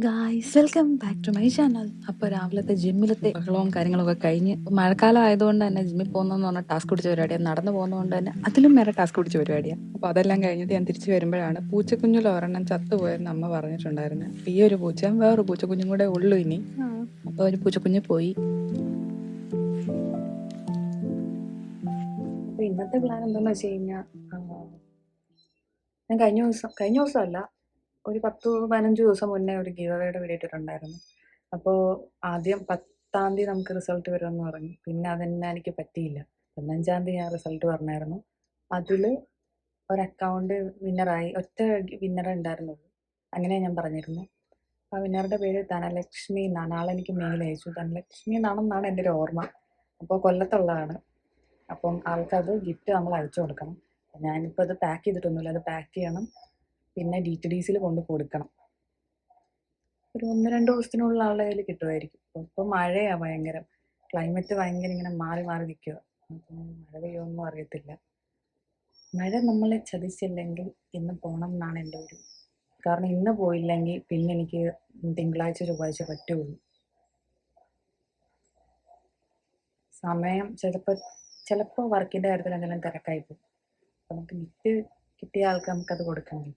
Guys welcome back to my channel അപ്പോൾ രാവിലത്തെ ജിമ്മിലത്തെ ബഹളവും കാര്യങ്ങളൊക്കെ കഴിഞ്ഞ് മഴക്കാലം ആയതുകൊണ്ട് തന്നെ ജിമ്മിൽ പോകുന്നതെന്ന് പറഞ്ഞാൽ ടാസ്ക് പിടിച്ച പരിപാടിയാണ് നടന്നു പോകുന്നതുകൊണ്ട് തന്നെ അതിലും വേറെ ടാസ്ക് പിടിച്ച പരിപാടിയാണ് അപ്പോൾ അതെല്ലാം കഴിഞ്ഞിട്ട് ഞാൻ തിരിച്ചു വരുമ്പോഴാണ് പൂച്ചക്കുഞ്ഞിൽ ഒരെണ്ണം ചത്തുപോയെന്ന് അമ്മ പറഞ്ഞിട്ടുണ്ടായിരുന്നു. അപ്പൊ ഈ ഒരു പൂച്ച വേറൊരു പൂച്ചക്കുഞ്ഞും കൂടെ ഉള്ളു ഇനി. അപ്പോൾ ഒരു പൂച്ചക്കുഞ്ഞ് പോയി. ഇന്നത്തെ പ്ലാൻ എന്താണെന്ന് വെച്ച് കഴിഞ്ഞാൽ ഞാൻ കഴിഞ്ഞ ദിവസം കഴിഞ്ഞ ദിവസമല്ല ഒരു പത്ത് പതിനഞ്ച് ദിവസം മുന്നേ ഒരു ഗീവ് വേയുടെ വീഡിയോ അപ്പോൾ ആദ്യം പത്താം തീയതി നമുക്ക് റിസൾട്ട് വരുമെന്ന് പറഞ്ഞു. പിന്നെ അതെന്നെ എനിക്ക് പറ്റിയില്ല. പതിനഞ്ചാം തീയതി ഞാൻ റിസൾട്ട് പറഞ്ഞായിരുന്നു. അതിൽ ഒരു അക്കൗണ്ട് വിന്നറായി. ഒറ്റ വിന്നർ ഉണ്ടായിരുന്നുള്ളൂ. അങ്ങനെ ഞാൻ പറഞ്ഞിരുന്നു. ആ വിന്നറുടെ പേര് ധനലക്ഷ്മി എന്നാണ്. ആളെനിക്ക് മെയിൽ അയച്ചു. ധനലക്ഷ്മി എന്നാണെന്നാണ് എന്റെ ഒരു ഓർമ്മ. അപ്പോൾ കൊല്ലത്തുള്ളതാണ്. അപ്പം ആൾക്കത് ഗിഫ്റ്റ് നമ്മൾ അയച്ചു കൊടുക്കണം. ഞാനിപ്പോൾ അത് പാക്ക് ചെയ്തിട്ടൊന്നുമില്ല. അത് പാക്ക് ചെയ്യണം. പിന്നെ ഡി ടി ഡി സിയിൽ കൊണ്ട് കൊടുക്കണം. ഒരു ഒന്ന് രണ്ട് ദിവസത്തിനുള്ള ആളുടെ കയ്യിൽ കിട്ടുമായിരിക്കും. ഇപ്പം മഴയാണ് ഭയങ്കര. ക്ലൈമറ്റ് ഭയങ്കര ഇങ്ങനെ മാറി മാറി നിൽക്കുക മഴ പെയ്യുമെന്നും അറിയത്തില്ല. മഴ നമ്മളെ ചതിച്ചില്ലെങ്കിൽ ഇന്ന് പോകണം എന്നാണ് എന്റെ ഒരു കാരണം. ഇന്ന് പോയില്ലെങ്കിൽ പിന്നെ എനിക്ക് തിങ്കളാഴ്ച ചൊവ്വാഴ്ച പറ്റുള്ളൂ. സമയം ചിലപ്പോൾ ചിലപ്പോൾ വർക്കിന്റെ കാര്യത്തിൽ എന്തെങ്കിലും തിരക്കായി പോകും. നമുക്ക് നിറ്റ് കിട്ടിയ ആൾക്ക് നമുക്കത് കൊടുക്കണ്ടേ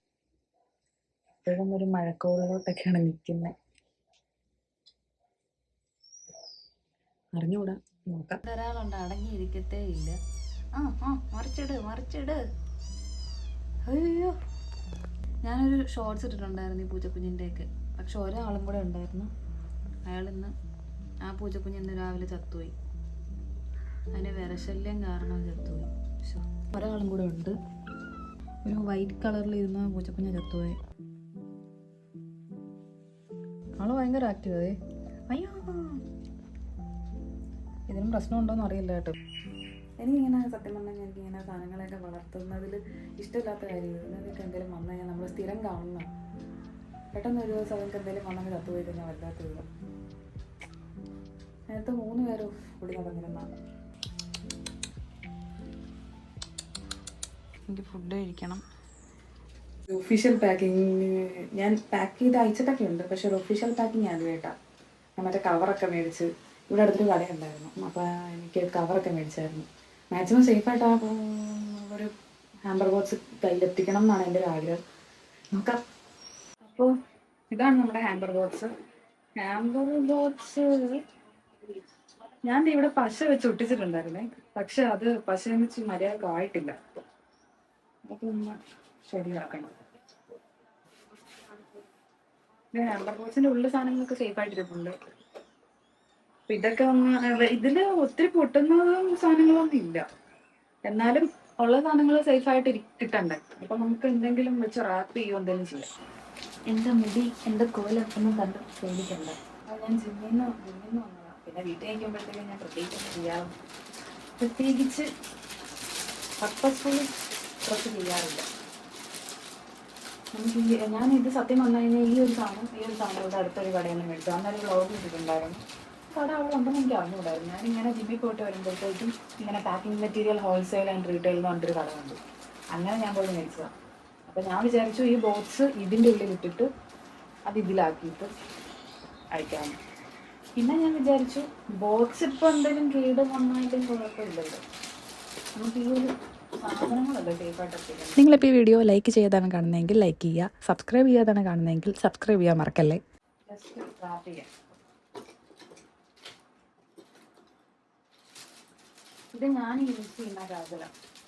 ഇപ്പോഴും ഒരു മഴക്കോളിലോട്ടൊക്കെയാണ് നിൽക്കുന്നത് അറിഞ്ഞുകൂടാ? നോക്കാം. ഒരാളുണ്ട് അടങ്ങിയിരിക്കത്തേ ഇല്ല. ആ ആ മറിച്ചിട് മറിച്ചിട്. അയ്യോ. ഞാനൊരു ഷോർട്സ് ഇട്ടിട്ടുണ്ടായിരുന്നു ഈ പൂച്ചക്കുഞ്ഞിന്റെയൊക്കെ പക്ഷെ ഒരാളും കൂടെ ഉണ്ടായിരുന്നു. അയാൾ ഇന്ന് ആ പൂച്ചക്കുഞ്ഞ് ഇന്ന് രാവിലെ ചത്തുപോയി. അതിന് വിരശല്യം കാരണം ചത്തുപോയി. ഒരാളും കൂടെ ഉണ്ട്. ഒരു വൈറ്റ് കളറിൽ ഇരുന്ന പൂച്ചക്കുഞ്ഞ് ചത്തുപോയി. ആൾ ഭയങ്കര ആക്റ്റീവ് അതെ അയ്യോ. ഇതിനും പ്രശ്നമുണ്ടോന്ന് അറിയില്ല കേട്ടോ. എനിക്കിങ്ങനെ സത്യം പറഞ്ഞാൽ എനിക്ക് ഇങ്ങനെ സാധനങ്ങളൊക്കെ വളർത്തുന്നതിൽ ഇഷ്ടമില്ലാത്ത കാര്യം. ഇതിനൊക്കെ എന്തെങ്കിലും വന്നു കഴിഞ്ഞാൽ നമ്മൾ സ്ഥിരം കാണുന്ന. പെട്ടെന്ന് ഒരു ദിവസം അവർക്ക് എന്തെങ്കിലും വന്നെങ്കിൽ പോയി കഴിഞ്ഞാൽ വല്ലാത്ത ഇത്. നേരത്തെ മൂന്ന് പേരും കൂടി നടന്നിരുന്ന. എനിക്ക് ഫുഡ് കഴിക്കണം. ഒഫീഷ്യൽ പാക്കിങ് ഞാൻ പാക്ക് ചെയ്ത് അയച്ചിട്ടൊക്കെ ഉണ്ട് പക്ഷെ ഒരു ഒഫീഷ്യൽ പാക്കിങ് ആദ്യമായിട്ടാണ് ഞാൻ മറ്റേ കവറൊക്കെ മേടിച്ച് ഇവിടെ അടുത്തൊരു കടയുണ്ടായിരുന്നു. അപ്പോൾ എനിക്ക് കവറൊക്കെ മേടിച്ചായിരുന്നു. മാക്സിമം സേഫായിട്ട് ആ ഒരു ഹാമ്പർ ബോക്സ് കയ്യിലെത്തിക്കണം എന്നാണ് എന്റെ ഒരു ആഗ്രഹം. നോക്കാം. അപ്പോൾ ഇതാണ് നമ്മുടെ ഹാമ്പർ ബോക്സ് ഹാമ്പർ ബോക്സ് ഞാൻ ഇവിടെ പശ വെച്ച് ഒട്ടിച്ചിട്ടുണ്ടായിരുന്നേ. പക്ഷെ അത് പശ വെച്ച് മര്യാദ ആയിട്ടില്ല. ഒന്ന് ശരിയാക്കണം. ഇത് ഹാമ്പർ ബോക്സിന്റെ ഉള്ള സാധനങ്ങളൊക്കെ സേഫ് ആയിട്ടിരിപ്പുണ്ട് അപ്പൊ ഇതൊക്കെ ഒന്ന് ഇതിൽ ഒത്തിരി പൊട്ടുന്നതും സാധനങ്ങളൊന്നും ഇല്ല. എന്നാലും ഉള്ള സാധനങ്ങൾ സേഫ് ആയിട്ട് കിട്ടണ്ടേ? അപ്പൊ നമുക്ക് എന്തെങ്കിലും വെച്ച് റാപ്പ് ചെയ്യുമോ എന്തെങ്കിലും ചെയ്യാം. എന്റെ മുടി? എന്റെ കോലം? ഒന്നും കണ്ട് പേടിക്കണ്ട. ഞാൻ ജിമ്മിൽ നിന്ന് ജിമ്മിൽ നിന്ന് വന്നതാ. പിന്നെ വീട്ടിൽ കഴിക്കുമ്പോഴത്തേക്കും ഞാൻ പ്രത്യേകിച്ച് ചെയ്യാറും പ്രത്യേകിച്ച് പർപ്പസ്ഫുള്ളി ഡ്രസ്സ് ചെയ്യാറില്ല നമുക്ക് ഈ ഞാൻ ഇത് സത്യം വന്നു കഴിഞ്ഞാൽ ഈ ഒരു സാധനം ഈ ഒരു സാധനം ഇവിടെ അടുത്തൊരു കടയിൽ നിന്ന് മേടിച്ചു. അന്നൊരു ബ്ലോഗ് ഇട്ടിട്ടുണ്ടായിരുന്നു കട അവിടെ ഉണ്ടെന്ന് എനിക്ക് അറിഞ്ഞുകൂടായിരുന്നു. ഞാനിങ്ങനെ ജിമ്മിൽ പോയിട്ട് വരുമ്പോഴത്തേക്കും ഇങ്ങനെ packing material wholesale and retail എന്ന് പറഞ്ഞൊരു കട ഉണ്ട് അങ്ങനെ ഞാൻ പോയി മേടിച്ചതാണ് അപ്പോൾ ഞാൻ വിചാരിച്ചു ഈ ബോക്സ് ഇതിന്റെ ഉള്ളിൽ ഇട്ടിട്ട് അത് ഇതിലാക്കിയിട്ട് അയക്കാം. പിന്നെ ഞാൻ വിചാരിച്ചു ബോക്സ് ഇപ്പോൾ എന്തെങ്കിലും കേട് വന്നായിട്ടും കുഴപ്പമില്ലല്ലോ. നമുക്ക് ഈ ഒരു നിങ്ങളിപ്പോൾ ഈ വീഡിയോ ലൈക്ക് ചെയ്യാതാണ് കാണുന്നതെങ്കിൽ ലൈക്ക് ചെയ്യുക സബ്സ്ക്രൈബ് ചെയ്യാതാണ് കാണുന്നതെങ്കിൽ സബ്സ്ക്രൈബ് ചെയ്യാൻ മറക്കല്ലേ? ഇത് ഞാൻ യൂസ് ചെയ്യുന്ന കാതല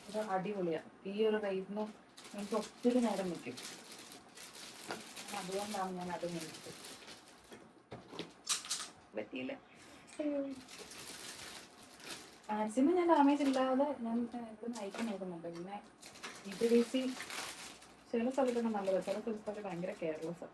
ഇത് അടിപൊളിയാണ് ഈ ഒരു റേറ്റിന് എനിക്ക് ഒത്തിരി നേരം നിൽക്കും അതുകൊണ്ടാണ് ഞാൻ അത് മേടിച്ചത്. പറ്റിയില്ല. മാക്സിമം ഞാൻ ഡാമേജ് ഇല്ലാതെ ഞാൻ ഇപ്പം നയിക്കാൻ നോക്കുന്നുണ്ട്. പിന്നെ ടി ഡി സി ചില സ്ഥലത്തൊക്കെ നല്ലത് ചില സ്ഥലത്തൊക്കെ ഭയങ്കര കെയർലെസ്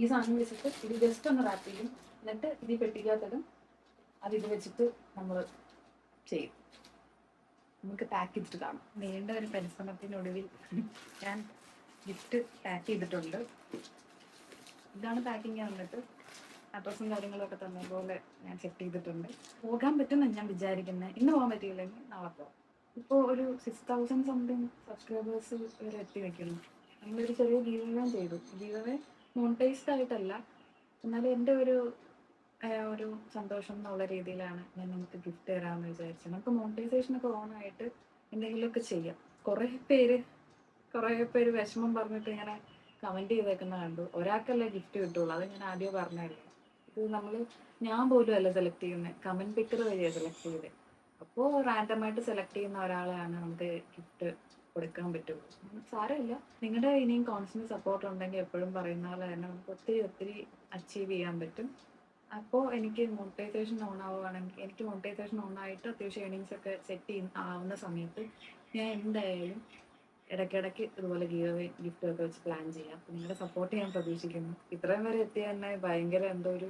ഈ സാധനം വെച്ചിട്ട് ഇത് ജസ്റ്റ് ഒന്ന് റാപ്പ് ചെയ്യും. എന്നിട്ട് ഇത് പെട്ടിക്കാത്തതും അത് ഇത് വെച്ചിട്ട് നമ്മൾ ചെയ്യും. നമുക്ക് പാക്ക് ചെയ്തിട്ട് കാണാം. നീണ്ട ഒരു പരിശ്രമത്തിനൊടുവിൽ ഞാൻ ഗിഫ്റ്റ് പാക്ക് ചെയ്തിട്ടുണ്ട്. ഇതാണ് പാക്കിങ് വന്നിട്ട്. അഡ്രസ്സും കാര്യങ്ങളൊക്കെ തന്നതുപോലെ ഞാൻ സെറ്റ് ചെയ്തിട്ടുണ്ട്. പോകാൻ പറ്റുമെന്ന് ഞാൻ വിചാരിക്കുന്നത് ഇന്ന് പോകാൻ പറ്റിയില്ലെങ്കിൽ നാളെ പോകാം. ഇപ്പോൾ ഒരു സിക്സ് തൗസൻഡ് സംതിങ് സബ്സ്ക്രൈബേഴ്സ് വരെ എത്തി നിൽക്കുന്നു നമ്മളൊരു ചെറിയ ഗീവ് ചെയ്തു. ഗീവ് മോണിറ്റൈസ്ഡ് ആയിട്ടല്ല. എന്നാലും എന്റെ ഒരു ഒരു സന്തോഷം എന്നുള്ള രീതിയിലാണ് ഞാൻ നിങ്ങൾക്ക് ഗിഫ്റ്റ് തരാമെന്ന് വിചാരിച്ചത്. നമുക്ക് മോണിറ്റൈസേഷൻ ഒക്കെ ഓൺ ആയിട്ട് എന്തെങ്കിലുമൊക്കെ ചെയ്യാം. കുറേ പേര് കുറേ പേര് വിഷമം പറഞ്ഞിട്ട് ഇങ്ങനെ കമന്റ് ചെയ്തേക്കുന്ന കണ്ടു. ഒരാൾക്കല്ലേ ഗിഫ്റ്റ് കിട്ടുള്ളൂ. അത് ഞാൻ ആദ്യം പറഞ്ഞായിരുന്നു. ഇത് നമ്മൾ ഞാൻ പോലും അല്ല സെലക്ട് ചെയ്യുന്നത് കമന്റ് പിക്കർ വഴിയാണ് സെലക്ട് ചെയ്തത് അപ്പോൾ റാൻഡമായിട്ട് സെലക്ട് ചെയ്യുന്ന ഒരാളെയാണ് നമുക്ക് ഗിഫ്റ്റ് കൊടുക്കാൻ പറ്റുള്ളൂ. സാരമില്ല. നിങ്ങളുടെ ഇനിയും കോൺസ്റ്റന്റ് സപ്പോർട്ട് ഉണ്ടെങ്കിൽ എപ്പോഴും പറയുന്ന പോലെ തന്നെ നമുക്ക് ഒത്തിരി ഒത്തിരി അച്ചീവ് ചെയ്യാൻ പറ്റും. അപ്പോൾ എനിക്ക് മോണിറ്റൈസേഷൻ ഓൺ ആവുകയാണെങ്കിൽ എനിക്ക് മോണിറ്റൈസേഷൻ ഓൺ ആയിട്ട് അത്യാവശ്യം ഏണിങ്സ് ഒക്കെ സെറ്റ് ചെയ്യുന്ന ആവുന്ന സമയത്ത് ഞാൻ എന്തായാലും ഇടയ്ക്കിടയ്ക്ക് ഇതുപോലെ ഗീവ് ഗിഫ്റ്റ് ഒക്കെ വെച്ച് പ്ലാൻ ചെയ്യാം. നിങ്ങളുടെ സപ്പോർട്ട് ഞാൻ പ്രതീക്ഷിക്കുന്നു. ഇത്രയും വരെ എത്തിയ തന്നെ ഭയങ്കര എന്തോ ഒരു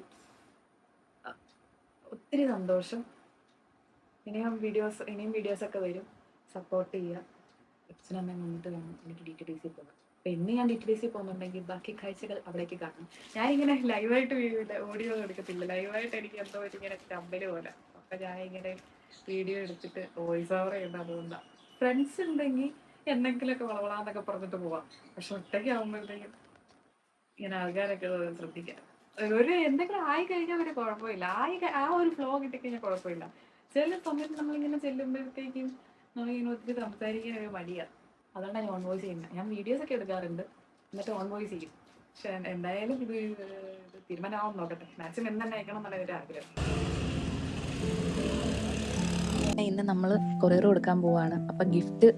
ഒത്തിരി സന്തോഷം. ഇനിയും വീഡിയോസ് ഇനിയും വീഡിയോസ് ഒക്കെ വരും. സപ്പോർട്ട് ചെയ്യുക അച്ഛനമ്മയും വന്നിട്ട് വേണം എനിക്ക് ഡി ടി ഡി സി പോകാം അപ്പം ഞാൻ ഡി ടി ഡി സി പോകുന്നുണ്ടെങ്കിൽ ബാക്കി കാഴ്ചകൾ അവിടേക്ക് കാണാം ഞാനിങ്ങനെ ലൈവായിട്ട് വീഡിയോ ഓഡിയോ എടുക്കത്തില്ല. ലൈവായിട്ട് എനിക്ക് എന്തോ ഇങ്ങനെ ചമ്പൽ പോലെ. അപ്പം ഞാൻ ഇങ്ങനെ വീഡിയോ എടുത്തിട്ട് വോയിസ് ഓവർ ചെയ്യുന്നത് അതുകൊണ്ടാണ് ഫ്രണ്ട്സ് ഉണ്ടെങ്കിൽ എന്തെങ്കിലുമൊക്കെ വളവളാന്നൊക്കെ പറഞ്ഞിട്ട് പോവാം. പക്ഷെ ഒറ്റയ്ക്ക് ആകുമ്പോഴത്തേക്കും ഇങ്ങനെ ആൾക്കാരൊക്കെ ശ്രദ്ധിക്കാം. ഒരു എന്തെങ്കിലും ആയി കഴിഞ്ഞാൽ ഒരു കുഴപ്പമില്ല. ആയി ആ ഒരു ഫ്ലോ കിട്ടിക്കഴിഞ്ഞാൽ കുഴപ്പമില്ല. ചില സമയത്ത് നമ്മളിങ്ങനെ ചെല്ലുമ്പോഴത്തേക്കും നമ്മളിങ്ങനെ ഒത്തിരി സംസാരിക്കാൻ ഒരു മടിയാണ് അതുകൊണ്ടാണ് ഞാൻ ഓൺ വോയിസ് ചെയ്യുന്നത്. ഞാൻ വീഡിയോസ് ഒക്കെ എടുക്കാറുണ്ട്. എന്നിട്ട് ഓൺ വോയിസ് ചെയ്യും. പക്ഷെ എന്തായാലും ഇത് തീരുമാനമാവും നോക്കട്ടെ. മാക്സിമം എന്ന് തന്നെ അയക്കണം എന്നുള്ള ഒരു ആഗ്രഹം. ഇന്ന് നമ്മൾ കൊറിയർ കൊടുക്കാൻ പോവാണ്. അപ്പൊ ഗിഫ്റ്റ്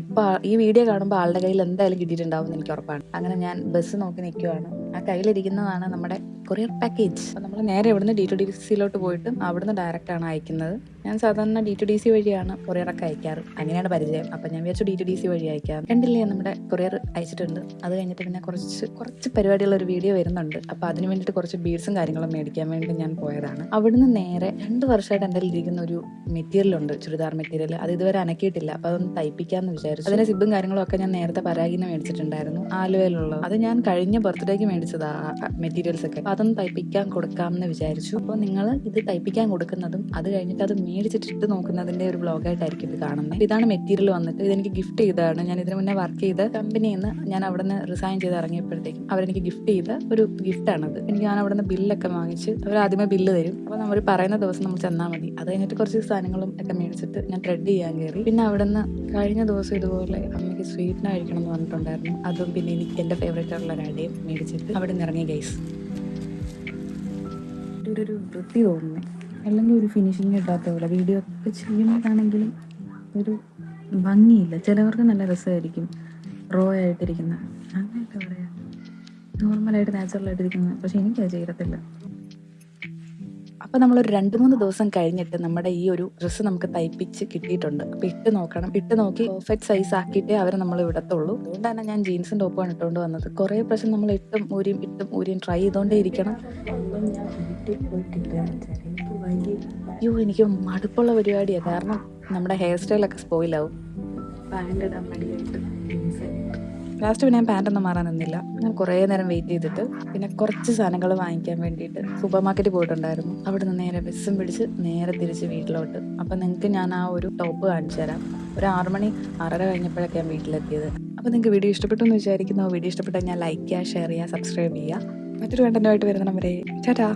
ഇപ്പൊ ഈ വീഡിയോ കാണുമ്പോൾ ആളുടെ കയ്യിൽ എന്തായാലും കിട്ടിയിട്ടുണ്ടാവും എനിക്ക് ഉറപ്പാണ്. അങ്ങനെ ഞാൻ ബസ് നോക്കി നിൽക്കുവാണ് ആ കയ്യിലിരിക്കുന്നതാണ് നമ്മുടെ കൊറിയർ പാക്കേജ് നമ്മൾ നേരെ ഇവിടുന്ന് ഡി ടു ഡി സിയിലോട്ട് പോയിട്ട് അവിടുന്ന് ഡയറക്റ്റ് ആണ് അയക്കുന്നത്. ഞാൻ സാധാരണ ഡി ടു ഡി സി വഴിയാണ് കൊറിയറൊക്കെ അയക്കാറ്. അങ്ങനെയാണ് പരിചയം. അപ്പൊ ഞാൻ വിചാരിച്ചു ഡി ടു ഡി സി വഴി അയക്കാം. കണ്ടില്ലേ നമ്മുടെ കൊറിയർ അയച്ചിട്ടുണ്ട്. അത് കഴിഞ്ഞിട്ട് പിന്നെ കുറച്ച് കുറച്ച് പരിപാടിയുള്ള ഒരു വീഡിയോ വരുന്നുണ്ട്. അപ്പൊ അതിന് വേണ്ടിയിട്ട് കുറച്ച് ബീഡ്സും കാര്യങ്ങളും മേടിക്കാൻ വേണ്ടി ഞാൻ പോയതാണ്. അവിടുന്ന് നേരെ രണ്ട് വർഷമായിട്ട് എന്റെ ഇരിക്കുന്ന ഒരു മെറ്റീരിയൽ ഉണ്ട് ചുരിദാർ മെറ്റീരിയൽ അത് ഇതുവരെ അനക്കിയിട്ടില്ല. അപ്പൊ അതൊന്ന് തയ്പ്പിക്കാന്ന് വിചാരിച്ചു. അതിന്റെ സിബും കാര്യങ്ങളും ഒക്കെ ഞാൻ നേരത്തെ പരാഗിന്ന് മേടിച്ചിട്ടുണ്ടായിരുന്നു. ആലുവയിലുള്ളത്. അത് ഞാൻ കഴിഞ്ഞ ബർത്ത്ഡേക്ക് മേടിച്ചതാ മെറ്റീരിയൽസ് ഒക്കെ. അതൊന്ന് തയ്പ്പിക്കാൻ കൊടുക്കാമെന്ന് വിചാരിച്ചു. അപ്പോൾ നിങ്ങൾ ഇത് തയ്പ്പിക്കാൻ കൊടുക്കുന്നതും അത് കഴിഞ്ഞിട്ട് അത് മേടിച്ചിട്ട് നോക്കുന്നതിന്റെ ഒരു ബ്ലോഗായിട്ടായിരിക്കും ഇത് കാണുന്നത്. ഇതാണ് മെറ്റീരിയൽ വന്നിട്ട് ഇതെനിക്ക് ഗിഫ്റ്റ് ചെയ്തതാണ്. ഞാൻ ഇതിനു മുന്നേ വർക്ക് ചെയ്ത കമ്പനിയിൽ നിന്ന് ഞാൻ അവിടെ നിന്ന് റിസൈൻ ചെയ്ത് ഇറങ്ങിയപ്പോഴത്തേക്കും അവരെനിക്ക് ഗിഫ്റ്റ് ചെയ്ത ഒരു ഗിഫ്റ്റാണത്. എനിക്ക് ഞാൻ അവിടെ നിന്ന് ബില്ലൊക്കെ വാങ്ങിച്ച് അവർ ആദ്യമേ ബില്ല് തരും. അപ്പോൾ നമ്മൾ പറയുന്ന ദിവസം നമ്മൾ ചെന്നാൽ മതി. അത് കഴിഞ്ഞിട്ട് കുറച്ച് സാധനങ്ങളും ഒക്കെ മേടിച്ചിട്ട് ഞാൻ ട്രെഡ് ചെയ്യാൻ കയറി. പിന്നെ അവിടെ നിന്ന് കഴിഞ്ഞ ദിവസം ഇതുപോലെ അമ്മയ്ക്ക് സ്വീറ്റിന് കഴിക്കണം എന്ന് പറഞ്ഞിട്ടുണ്ടായിരുന്നു. അതും പിന്നെ എനിക്ക് എന്റെ ഫേവറേറ്റ് ആയിട്ടുള്ള ഒരു അടയും മേടിച്ചിട്ട് അവിടെ നിന്ന് ഇറങ്ങി ഗൈസ് ഒരു വൃത്തി തോന്നുന്നു. അല്ലെങ്കിൽ ഒരു ഫിനിഷിങ് കിട്ടാത്ത പോലെ വീഡിയോ ഒക്കെ ചെയ്യുമ്പോഴാണെങ്കിലും ഒരു ഭംഗിയില്ല. ചിലവർക്ക് നല്ല രസമായിരിക്കും. റോ ആയിട്ടിരിക്കുന്ന. അങ്ങനെയൊക്കെ പറയാം. നോർമലായിട്ട് നാച്ചുറലായിട്ടിരിക്കുന്നത് പക്ഷെ എനിക്കത് ചെയ്യത്തില്ല. അപ്പോൾ നമ്മളൊരു രണ്ട് മൂന്ന് ദിവസം കഴിഞ്ഞിട്ട് നമ്മുടെ ഈ ഒരു ഡ്രസ്സ് നമുക്ക് തയ്പ്പിച്ച് കിട്ടിയിട്ടുണ്ട്. അപ്പോൾ ഇട്ട് നോക്കണം. ഇട്ട് നോക്കി പെർഫെക്റ്റ് സൈസ് ആക്കിയിട്ടേ അവരെ നമ്മൾ ഇടത്തുള്ളൂ അതുകൊണ്ടാണ് ഞാൻ ജീൻസും ടോപ്പാണ് ഇട്ടുകൊണ്ട് വന്നത്. കുറേ പ്രാവശ്യം നമ്മൾ ഇട്ടും ഊരിയും ഇട്ടും ഊരിയും ട്രൈ ചെയ്തുകൊണ്ടേ ഇരിക്കണം. അയ്യോ എനിക്ക് മടുപ്പുള്ള പരിപാടിയാണ് കാരണം നമ്മുടെ ഹെയർ സ്റ്റൈലൊക്കെ സ്പോയിലാവും പാന്റ് ലാസ്റ്റ് പിന്നെ ഞാൻ പാന്റൊന്നും മാറാൻ നിന്നില്ല. ഞാൻ കുറേ നേരം വെയിറ്റ് ചെയ്തിട്ട് പിന്നെ കുറച്ച് സാധനങ്ങൾ വാങ്ങിക്കാൻ വേണ്ടിയിട്ട് സൂപ്പർ മാർക്കറ്റിൽ പോയിട്ടുണ്ടായിരുന്നു. അവിടെ നിന്ന് നേരെ ബസ്സും പിടിച്ച് നേരെ തിരിച്ച് വീട്ടിലോട്ട്. അപ്പം നിങ്ങൾക്ക് ഞാൻ ആ ഒരു ടോപ്പ് കാണിച്ചു തരാം. ഒരു ആറ് മണി ആറര കഴിഞ്ഞപ്പോഴൊക്കെ ഞാൻ വീട്ടിലെത്തിയത്. അപ്പോൾ നിങ്ങൾക്ക് വീഡിയോ ഇഷ്ടപ്പെട്ടു എന്ന് വിചാരിക്കുന്നു. വീഡിയോ ഇഷ്ടപ്പെട്ടാൽ ഞാൻ ലൈക്ക് ചെയ്യുക ഷെയർ ചെയ്യുക സബ്സ്ക്രൈബ് ചെയ്യുക. മറ്റൊരു കണ്ടന്റുമായിട്ട് വരുന്ന നമ്പരേ ചാറ്റാ